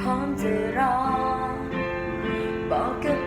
พร้อมจะรอบอกกับ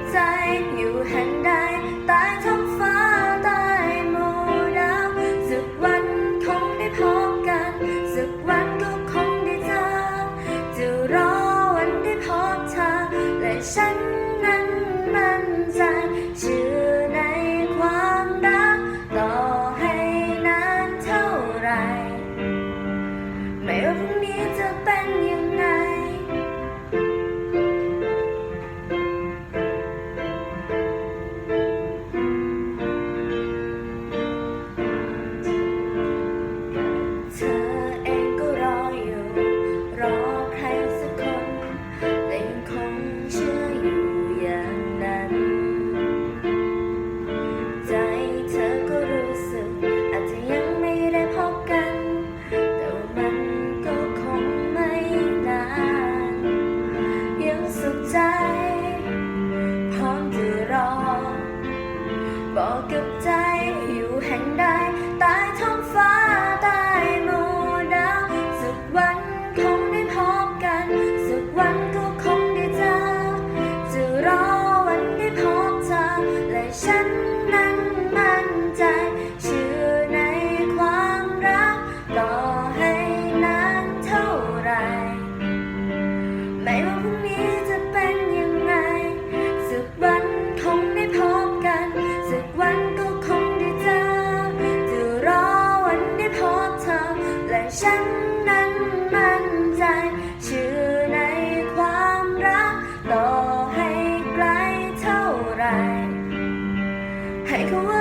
hãy cứ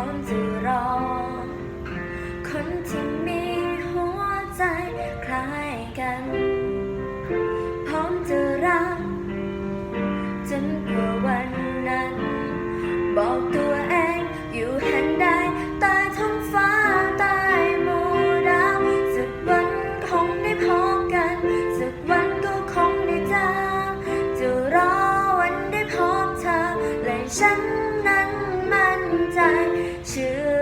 คนจะรอ คนที่มี 谢。